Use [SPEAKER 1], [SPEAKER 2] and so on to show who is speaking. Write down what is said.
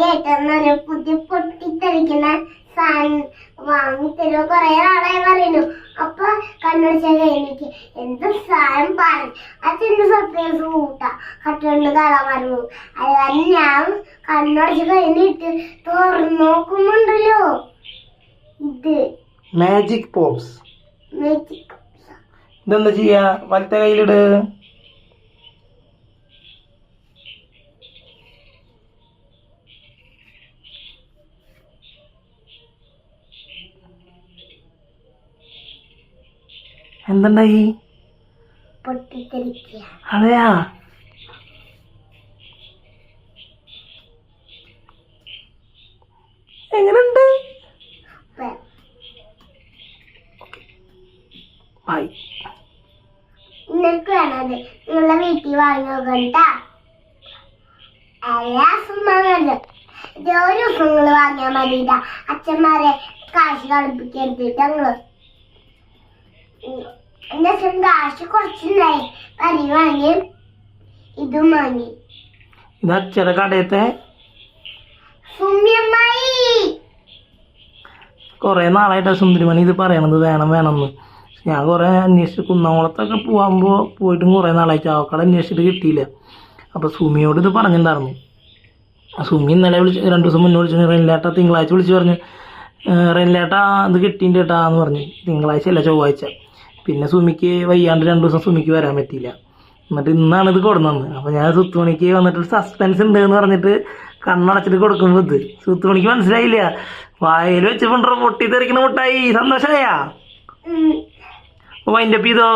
[SPEAKER 1] ആദ്യമായിട്ടാണ് പുതിയ പൊട്ടിത്തെറിക്കുന്ന സാധനം വാങ്ങിത്തരുമോ കുറെ നാളായി പറയുന്നു. അപ്പൊ കണ്ണടിച്ച കഴിഞ്ഞിട്ട് എന്ത് സാധനം പറഞ്ഞു അച്ഛന്റെ സർപ്രൈസ് കൂട്ടാ കട്ടുകൊണ്ട് കാണാൻ പറഞ്ഞു അത് കാരണം ഞാൻ കണ്ണടച്ച് കഴിഞ്ഞിട്ട് തുറന്നു നോക്കുന്നുണ്ടല്ലോ. ഇത്
[SPEAKER 2] മാജിക് പോപ്സ്
[SPEAKER 1] മാജിക്
[SPEAKER 2] ഇതെന്താ ചെയ്യാ? വലത്തെ കയ്യിലിട്. എന്തുണ്ടായി? അതെയാ? എങ്ങനുണ്ട്? ബൈ.
[SPEAKER 1] നിനക്ക് വേണത് നിങ്ങളെ വീട്ടിൽ വാങ്ങി നോക്കണ്ട എല്ലാ ഇത് ഒരു ദിവസം വാങ്ങിയാൽ മതിയില്ല അച്ഛന്മാരെ കാശ് കളിപ്പിക്കരുത് ഞങ്ങൾ എന്റെ അച്ഛൻ കാശ് കുറച്ചുണ്ടായി കറി വാങ്ങി. ഇതും വാങ്ങി.
[SPEAKER 2] ഇതാ അച്ഛയുടെ കടയത്തെ.
[SPEAKER 1] സുമ്യമ്മായി.
[SPEAKER 2] നാളായിട്ടാ നാളായിട്ട് സുന്ദരിമണി ഇത് പറയണത്. വേണം വേണമെന്ന്. ഞാൻ കുറേ അന്വേഷിച്ച് കുന്നംകുളത്തൊക്കെ പോകുമ്പോൾ പോയിട്ടും കുറേ നാളായി ചാവക്കാട് അന്വേഷിച്ചിട്ട് കിട്ടിയില്ല. അപ്പോൾ സുമിയോട് ഇത് പറഞ്ഞിട്ടുണ്ടായിരുന്നു. സുമി ഇന്നലെ വിളിച്ച് രണ്ട് ദിവസം മുന്നേ വിളിച്ചു റെയിൻലേട്ട തിങ്കളാഴ്ച വിളിച്ച് പറഞ്ഞു റെയിൻലേട്ട ഇത് കിട്ടിയിട്ടുണ്ട് കേട്ടാ എന്ന് പറഞ്ഞു. തിങ്കളാഴ്ച അല്ല ചൊവ്വാഴ്ച. പിന്നെ സുമിക്ക് വയ്യാണ്ട് രണ്ട് ദിവസം സുമിക്ക് വരാൻ പറ്റിയില്ല. എന്നിട്ട് ഇന്നാണ് ഇത് കൊടുന്നത് അപ്പോൾ ഞാൻ സുത്തുമണിക്ക് വന്നിട്ട് സസ്പെൻസ് ഉണ്ട് എന്ന് പറഞ്ഞിട്ട് കണ്ണടച്ചിട്ട് കൊടുക്കുമ്പോൾ ഇത്. സുത്തുമണിക്ക് മനസ്സിലായില്ല. വായിൽ വെച്ചപ്പോണ്ടോ പൊട്ടി തെറിക്കണ മുട്ടായി സന്തോഷമായാ അതിന്റെ ചെയ്തോ?